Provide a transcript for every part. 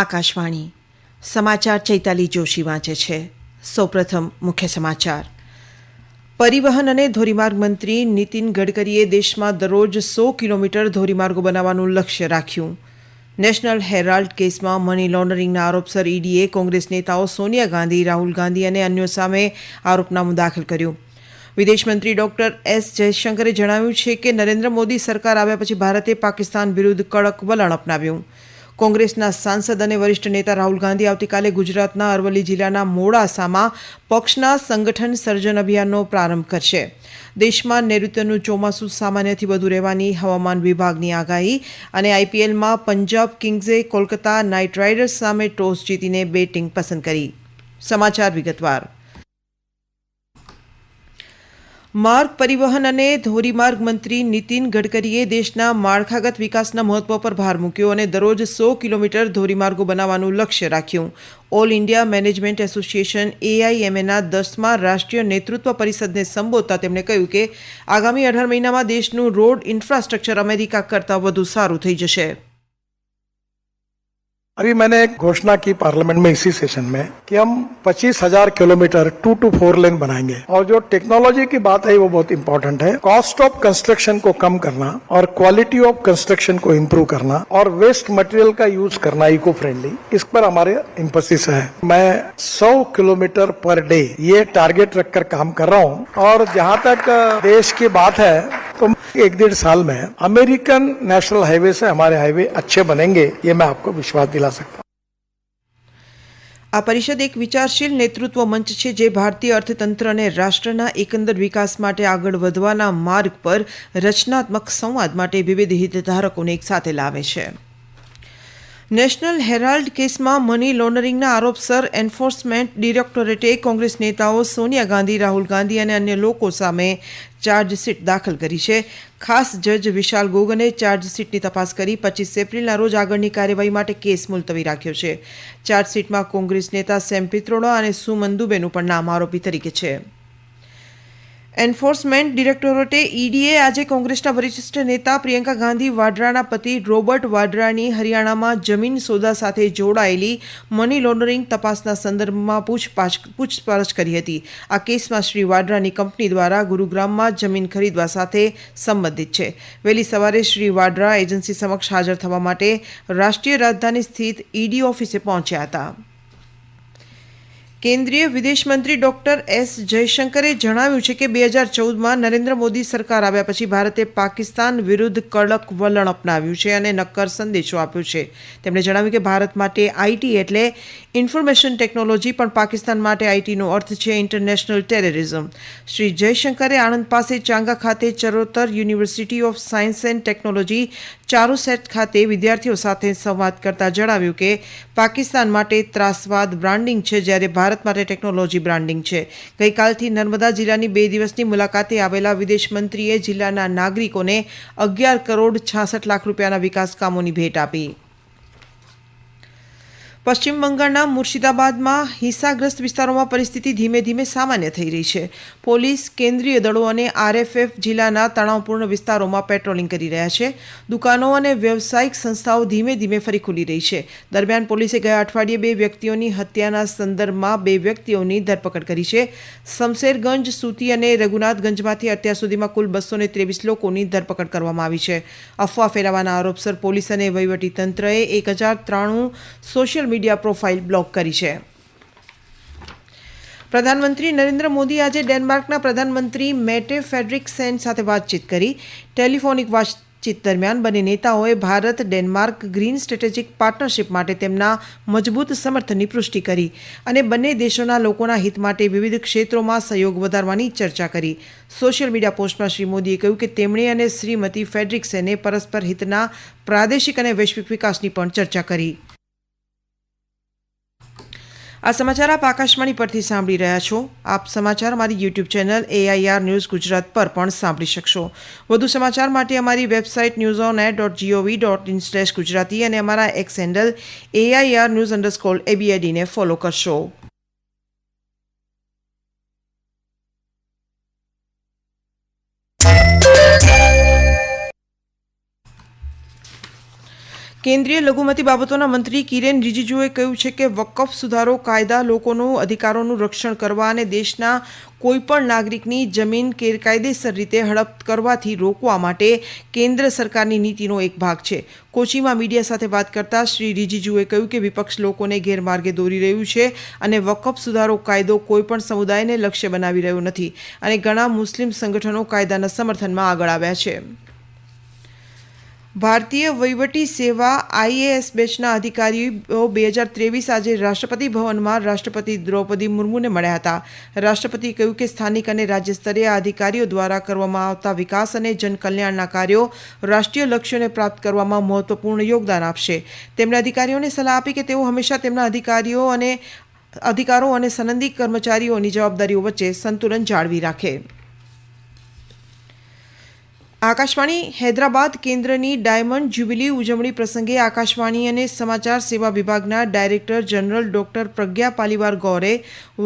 આકાશવાણી. સમાચાર ચૈતાલી જોશી વાંચે છે. સૌપ્રથમ મુખ્ય સમાચાર. પરિવહન અને ધોરીમાર્ગ મંત્રી નીતિન ગડકરીએ દેશમાં દરરોજ સો કિલોમીટર ધોરીમાર્ગો બનાવવાનું લક્ષ્ય રાખ્યું. નેશનલ હેરાલ્ડ કેસમાં મની લોન્ડરિંગના આરોપસર ઈડીએ કોંગ્રેસ નેતાઓ સોનિયા ગાંધી, રાહુલ ગાંધી અને અન્યો સામે આરોપનામું દાખલ કર્યું. વિદેશ મંત્રી ડોક્ટર એસ જયશંકરે જણાવ્યું છે કે નરેન્દ્ર મોદી સરકાર આવ્યા પછી ભારતે પાકિસ્તાન વિરુદ્ધ કડક વલણ અપનાવ્યું. કોંગ્રેસના સાંસદ અને વરિષ્ઠ નેતા રાહુલ ગાંધી આવતીકાલે ગુજરાતના અરવલ્લી જિલ્લાના મોડાસામાં પક્ષના સંગઠન સર્જન અભિયાનનો પ્રારંભ કરશે. દેશમાં નૈઋત્યનું ચોમાસું સામાન્યથી વધુ રહેવાની હવામાન વિભાગની આગાહી અને આઈપીએલમાં પંજાબ કિંગ્સે કોલકાતા નાઇટ રાઇડર્સ સામે ટોસ જીતીને બેટિંગ પસંદ કરી. સમાચાર વિગતવાર. માર્ગ પરિવહન અને ધોરીમાર્ગ મંત્રી નીતિન ગડકરીએ દેશના માળખાગત વિકાસના મહત્વ પર ભાર મૂક્યો અને દરરોજ સો કિલોમીટર ધોરીમાર્ગો બનાવવાનું લક્ષ્ય રાખ્યું. ઓલ ઇન્ડિયા મેનેજમેન્ટ એસોસિએશન એઆઈએમએના દસમા રાષ્ટ્રીય નેતૃત્વ પરિષદને સંબોધતા તેમણે કહ્યું કે આગામી અઢાર મહિનામાં દેશનું રોડ ઇન્ફ્રાસ્ટ્રક્ચર અમેરિકા કરતાં વધુ સારું થઈ જશે. अभी मैंने एक घोषणा की पार्लियामेंट में इसी सेशन में कि हम पच्चीस हज़ार kilometre two to four lane बनाएँगे। और जो टेक्नोलॉजी की बात है, वो बहुत इंपॉर्टेंट है। कॉस्ट ऑफ़ कंस्ट्रक्शन को कम करना और क्वालिटी ऑफ़ कंस्ट्रक्शन को इम्प्रूव करना और वेस्ट मटेरियल का यूज़ करना इको फ्रेंडली इस पर हमारे इम्पोसिस है। मैं सौ किलोमीटर पर डे ये टारगेट रखकर काम कर रहा हूँ। और जहाँ तक देश की बात है तो एक डेढ़ साल में अमेरिकन नेशनल हाईवे से हमारे हाईवे अच्छे बनेंगे ये मैं आपको विश्वास दिला सकता हूँ આ પરિષદ એક વિચારશીલ નેતૃત્વ મંચ છે જે ભારતીય અર્થતંત્ર અને રાષ્ટ્રના એકંદર વિકાસ માટે આગળ વધવાના માર્ગ પર રચનાત્મક સંવાદ માટે વિવિધ હિતધારકોને એકસાથે લાવે છે નેશનલ હેરાલ્ડ કેસમાં મની લોન્ડરિંગના આરોપસર એન્ફોર્સમેન્ટ ડિરેક્ટોરેટે કોંગ્રેસ નેતાઓ સોનિયા ગાંધી, રાહુલ ગાંધી અને અન્ય લોકો સામે ચાર્જશીટ દાખલ કરી છે. ખાસ જજ વિશાલ ગોગને ચાર્જશીટની તપાસ કરી પચીસ એપ્રિલના રોજ આગળની કાર્યવાહી માટે કેસ મુલતવી રાખ્યો છે. ચાર્જશીટમાં કોંગ્રેસ નેતા સેમ પિત્રોડા અને સુમન દુબેનું પણ નામ આરોપી તરીકે છે. એન્ફોર્સમેન્ટ ડિરેક્ટોરેટે ઈડીએ આજે કોંગ્રેસના વરિષ્ઠ નેતા પ્રિયંકા ગાંધી વાડ્રાના પતિ રોબર્ટ વાડ્રાની હરિયાણામાં જમીન સોદા સાથે જોડાયેલી મની લોન્ડરિંગ તપાસના સંદર્ભમાં પૂછપાછ પૂછપરછ કરી હતી. આ કેસમાં શ્રી વાડ્રાની કંપની દ્વારા ગુરુગ્રામમાં જમીન ખરીદવા સાથે સંબંધિત છે. વહેલી સવારે શ્રી વાડ્રા એજન્સી સમક્ષ હાજર થવા માટે રાષ્ટ્રીય રાજધાની સ્થિત ઈડી ઓફિસે પહોંચ્યા હતા. કેન્દ્રીય વિદેશ મંત્રી ડોક્ટર એસ જયશંકરે જણાવ્યું છે કે બે હજાર ચૌદમાં નરેન્દ્ર મોદી સરકાર આવ્યા પછી ભારતે પાકિસ્તાન વિરુદ્ધ કડક વલણ અપનાવ્યું છે અને નક્કર સંદેશો આપ્યો છે. તેમણે જણાવ્યું કે ભારત માટે આઈટી એટલે ઇન્ફોર્મેશન ટેકનોલોજી, પણ પાકિસ્તાન માટે આઈટીનો અર્થ છે ઇન્ટરનેશનલ ટેરરિઝમ. શ્રી જયશંકરે આણંદ પાસે ચાંગા ખાતે Charotar university of science and technology, Charusat ખાતે વિદ્યાર્થીઓ સાથે સંવાદ કરતા જણાવ્યું કે પાકિસ્તાન માટે ત્રાસવાદ બ્રાન્ડિંગ છે જ્યારે ભારત માટે ટેકનોલોજી બ્રાન્ડિંગ છે. ગઈકાલથી નર્મદા જિલ્લાની બે દિવસની મુલાકાતે આવેલા વિદેશ મંત્રીએ જિલ્લાના નાગરિકોને અગિયાર કરોડ છાસઠ લાખ રૂપિયાના વિકાસ કામોની ભેટ આપી. પશ્ચિમ બંગાળના મુર્શિદાબાદમાં હિંસાગ્રસ્ત વિસ્તારોમાં પરિસ્થિતિ ધીમે ધીમે સામાન્ય થઈ રહી છે. પોલીસ, કેન્દ્રીય દળો અને આરએફએફ જિલ્લાના તણાવપૂર્ણ વિસ્તારોમાં પેટ્રોલિંગ કરી રહ્યા છે. દુકાનો અને વ્યવસાયિક સંસ્થાઓ ધીમે ધીમે ફરી ખુલી રહી છે. દરમિયાન પોલીસે ગયા અઠવાડિયે બે વ્યક્તિઓની હત્યાના સંદર્ભમાં બે વ્યક્તિઓની ધરપકડ કરી છે. શમશેરગંજ, સુતી અને રઘુનાથગંજમાંથી અત્યાર સુધીમાં કુલ બસો ત્રેવીસ લોકોની ધરપકડ કરવામાં આવી છે. અફવા ફેલાવાના આરોપસર પોલીસ અને વહીવટીતંત્રએ એક હજાર ત્રાણું સોશિયલ મીડિયા પ્રોફાઇલ બ્લોક કરી છે. પ્રધાનમંત્રી નરેન્દ્ર મોદી આજે ડેનમાર્કના પ્રધાનમંત્રી મેટે ફેડરિકસેન સાથે વાતચીત કરી. ટેલિફોનિક વાતચીત દરમિયાન બંને નેતાઓએ Bharat, Denmark green strategic partnership માટે તેમના મજબૂત સમર્થનની પુષ્ટિ કરી અને બંને દેશોના લોકોના હિત માટે વિવિધ ક્ષેત્રોમાં સહયોગ વધારવાની ચર્ચા કરી. સોશિયલ મીડિયા પોસ્ટમાં શ્રી મોદીએ કહ્યું કે તેમણે અને શ્રીમતી ફેડરિક્સેને પરસ્પર હિતના પ્રાદેશિક અને વૈશ્વિક વિકાસની પણ ચર્ચા કરી. આ સમાચાર આપ આકાશવાણી પરથી સાંભળી રહ્યા છો. આપ સમાચાર મારી YouTube channel AIR news Gujarat પર પણ સાંભળી શકશો. વધુ સમાચાર માટે અમારી website news on air dot GOV dot in slash Gujarati અને અમારા X handle AIR news underscore એબીઆઈડીને follow કરશો. કેન્દ્રીય લઘુમતી બાબતોના મંત્રી કિરેન રિજિજુએ કહ્યું છે કે વકફ સુધારો કાયદા લોકોનું અધિકારોનું રક્ષણ કરવા અને દેશના કોઈપણ નાગરિકની જમીન ગેરકાયદેસર રીતે હડપ કરવાથી રોકવા માટે કેન્દ્ર સરકારની નીતિનો એક ભાગ છે. કોચીમાં મીડિયા સાથે વાત કરતા શ્રી રિજિજુએ કહ્યું કે વિપક્ષ લોકોને ગેરમાર્ગે દોરી રહ્યું છે અને વકફ સુધારો કાયદો કોઈપણ સમુદાયને લક્ષ્ય બનાવી રહ્યો નથી અને ઘણા મુસ્લિમ સંગઠનો કાયદાના સમર્થનમાં આગળ આવ્યા છે. ભારતીય વહીવટી સેવા આઈએએસ બેચના અધિકારીઓ બે હજાર ત્રેવીસ આજે રાષ્ટ્રપતિ ભવનમાં રાષ્ટ્રપતિ દ્રૌપદી મુર્મુને મળ્યા હતા. રાષ્ટ્રપતિએ કહ્યું કે સ્થાનિક અને રાજ્ય સ્તરે આ અધિકારીઓ દ્વારા કરવામાં આવતા વિકાસ અને જનકલ્યાણના કાર્યો રાષ્ટ્રીય લક્ષ્યોને પ્રાપ્ત કરવામાં મહત્વપૂર્ણ યોગદાન આપશે. તેમણે અધિકારીઓને સલાહ આપી કે તેઓ હંમેશા તેમના અધિકારીઓ અને અધિકારો અને સનંદી કર્મચારીઓની જવાબદારીઓ વચ્ચે સંતુલન જાળવી રાખે. આકાશવાણી હૈદરાબાદ કેન્દ્રની ડાયમંડ જ્યુબિલી ઉજવણી પ્રસંગે આકાશવાણી અને સમાચાર સેવા વિભાગના director general doctor Pragya Paliwar ગૌરે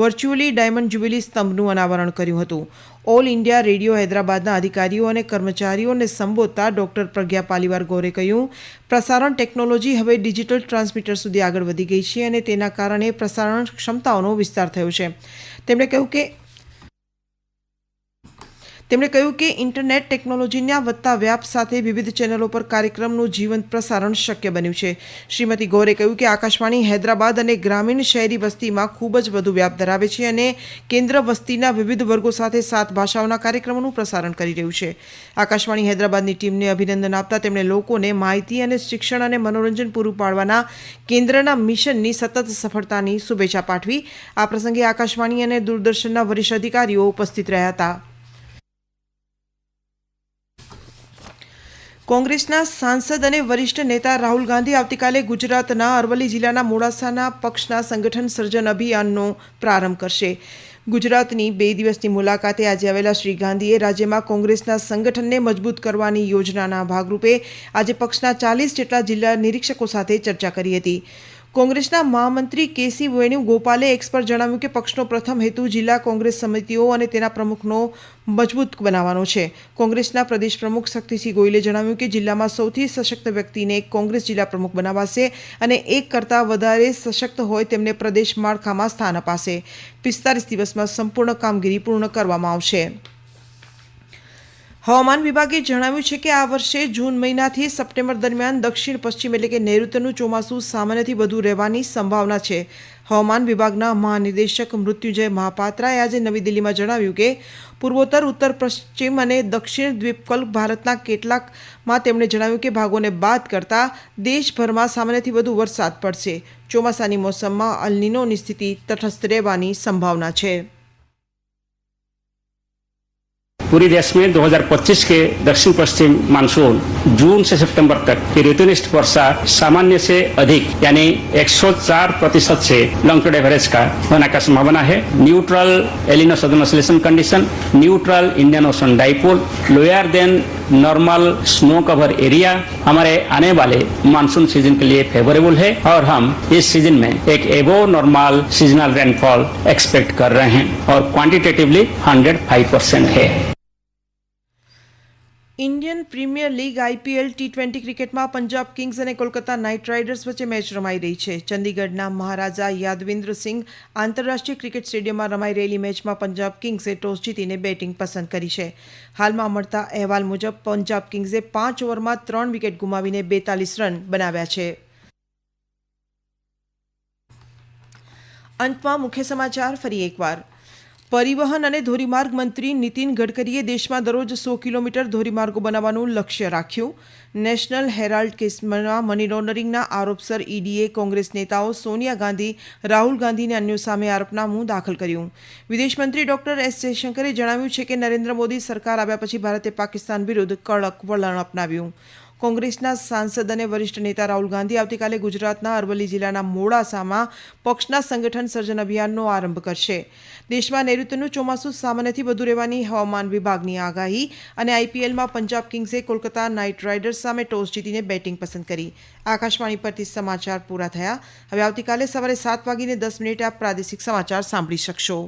virtually diamond jubilee સ્તંભનું અનાવરણ કર્યું હતું. ઓલ ઇન્ડિયા રેડિયો હૈદરાબાદના અધિકારીઓ અને કર્મચારીઓને સંબોધતા ડોક્ટર પ્રજ્ઞા પાલીવાર ગૌરે કહ્યું, પ્રસારણ ટેકનોલોજી હવે ડિજિટલ ટ્રાન્સમીટર સુધી આગળ વધી ગઈ છે અને તેના કારણે પ્રસારણ ક્ષમતાઓનો વિસ્તાર થયો છે. તેમણે કહ્યું કે તેમણે કહ્યું કે ઇન્ટરનેટ ટેકનોલોજીના વધતા વ્યાપ સાથે વિવિધ ચેનલો પર કાર્યક્રમનું જીવંત પ્રસારણ શક્ય બન્યું છે. શ્રીમતી ગોરે કહ્યું કે આકાશવાણી હૈદરાબાદ અને ગ્રામીણ શહેરી વસ્તીમાં ખૂબ જ વધુ વ્યાપ ધરાવે છે અને કેન્દ્ર વસ્તીના વિવિધ વર્ગો સાથે સાત ભાષાઓના કાર્યક્રમોનું પ્રસારણ કરી રહ્યું છે. આકાશવાણી હૈદરાબાદની ટીમને અભિનંદન આપતા તેમણે લોકોને માહિતી અને શિક્ષણ અને મનોરંજન પૂરું પાડવાના કેન્દ્રના મિશનની સતત સફળતાની શુભેચ્છા પાઠવી. આ પ્રસંગે આકાશવાણી અને દૂરદર્શનના વરિષ્ઠ અધિકારીઓ ઉપસ્થિત રહ્યા હતા. કોંગ્રેસના સાંસદ અને વરિષ્ઠ નેતા રાહુલ ગાંધી આવતીકાલે ગુજરાતના અરવલ્લી જિલ્લાના મોડાસાના પક્ષના સંગઠન સર્જન અભિયાનનો પ્રારંભ કરશે. ગુજરાતની બે દિવસની મુલાકાતે આજે આવેલા શ્રી ગાંધીએ રાજ્યમાં કોંગ્રેસના સંગઠનને મજબૂત કરવાની યોજનાના ભાગરૂપે આજે પક્ષના ચાલીસ જેટલા જિલ્લા નિરીક્ષકો સાથે ચર્ચા કરી હતી. કોંગ્રેસના મહામંત્રી કેસી વેણુગોપાલે એક્સ પર જણાવ્યું કે પક્ષનો પ્રથમ હેતુ જિલ્લા કોંગ્રેસ સમિતિઓ અને તેના પ્રમુખનો મજબૂત બનાવવાનો છે. કોંગ્રેસના પ્રદેશ પ્રમુખ શક્તિસિંહ ગોયલે જણાવ્યું કે જિલ્લામાં સૌથી સશક્ત વ્યક્તિને કોંગ્રેસ જિલ્લા પ્રમુખ બનાવાશે અને એક કરતાં વધારે સશક્ત હોય તેમને પ્રદેશ માળખામાં સ્થાન અપાશે. પિસ્તાલીસ દિવસમાં સંપૂર્ણ કામગીરી પૂર્ણ કરવામાં આવશે. હવામાન વિભાગે જણાવ્યું છે કે આ વર્ષે જૂન મહિનાથી સપ્ટેમ્બર દરમિયાન દક્ષિણ પશ્ચિમ એટલે કે નૈઋત્યનું ચોમાસું સામાન્યથી વધુ રહેવાની સંભાવના છે. હવામાન વિભાગના મહાનિદેશક મૃત્યુંજય મહાપાત્રાએ આજે નવી દિલ્હીમાં જણાવ્યું કે, પૂર્વોત્તર, ઉત્તર પશ્ચિમ અને દક્ષિણ દ્વીપકલ્પ ભારતના કેટલાકમાં તેમણે જણાવ્યું કે ભાગોને બાદ કરતાં દેશભરમાં સામાન્યથી વધુ વરસાદ પડશે. ચોમાસાની મોસમમાં અલનીનોની સ્થિતિ તટસ્થ રહેવાની સંભાવના છે. पूरी देश में 2025 के दक्षिण पश्चिम मानसून जून से सितंबर तक की ऋतुनिष्ठ वर्षा सामान्य से अधिक, यानी 104 प्रतिशत से लॉन्ग एवरेज का होने का संभावना है। Neutral El Nino southern condition, neutral Indian ocean dipole, lower than normal snow cover area हमारे आने वाले मानसून सीज़न के लिए फेवरेबल है और हम इस सीज़न में एक एबो नॉर्मल सीजनल रेनफॉल एक्सपेक्ट कर रहे हैं और क्वांटिटेटिवली 105 परसेंट है। Indian Premier League IPL T twenty ક્રિકેટમાં પંજાબ કિંગ્સ અને કોલકાતા નાઇટ રાઇડર્સ વચ્ચે મેચ રમાઈ રહી છે. ચંદીગઢના મહારાજા યાદવિન્દ્ર સિંહ આંતરરાષ્ટ્રીય ક્રિકેટ સ્ટેડિયમમાં રમાઈ રહેલી મેચમાં પંજાબ કિંગ્સે ટોસ જીતીને બેટિંગ પસંદ કરી છે. હાલમાં મળતા અહેવાલ મુજબ, પંજાબ કિંગ્સે પાંચ ઓવરમાં ત્રણ વિકેટ ગુમાવીને બેતાલીસ રન બનાવ્યા છે. અંતમાં મુખ્ય સમાચાર ફરી એકવાર. પરિવહન અને ધોરીમાર્ગ મંત્રી નીતિન ગડકરીએ દેશમાં દરરોજ સો કિલોમીટર ધોરીમાર્ગો બનાવવાનું લક્ષ્ય રાખ્યું. નેશનલ હેરાલ્ડ કેસમાં મની લોન્ડરિંગના આરોપસર ઈડીએ કોંગ્રેસ નેતાઓ સોનિયા ગાંધી, રાહુલ ગાંધીને અન્યો સામે આરોપનામું દાખલ કર્યું. વિદેશ મંત્રી ડોક્ટર એસ જયશંકરે જણાવ્યું છે કે નરેન્દ્ર મોદી સરકાર આવ્યા પછી ભારતે પાકિસ્તાન વિરુદ્ધ કડક વલણ અપનાવ્યું. કોંગ્રેસના સાંસદ અને વરિષ્ઠ નેતા રાહુલ ગાંધી આવતીકાલે ગુજરાતના અરવલ્લી જિલ્લાના મોડાસામાં પક્ષના સંગઠન સર્જન અભિયાનનો આરંભ કરશે. દેશમાં નૈઋત્યનું ચોમાસું સામાન્યથી વધુ રહેવાની હવામાન વિભાગની આગાહી અને આઈપીએલમાં પંજાબ કિંગ્સે કોલકાતા નાઇટ રાઇડર્સ સામે ટોસ જીતીને બેટિંગ પસંદ કરી. આકાશવાણી પરથી સમાચાર પૂરા થયા. હવે આવતીકાલે સવારે સાત વાગીને દસ મિનિટે આપ પ્રાદેશિક સમાચાર સાંભળી શકશો.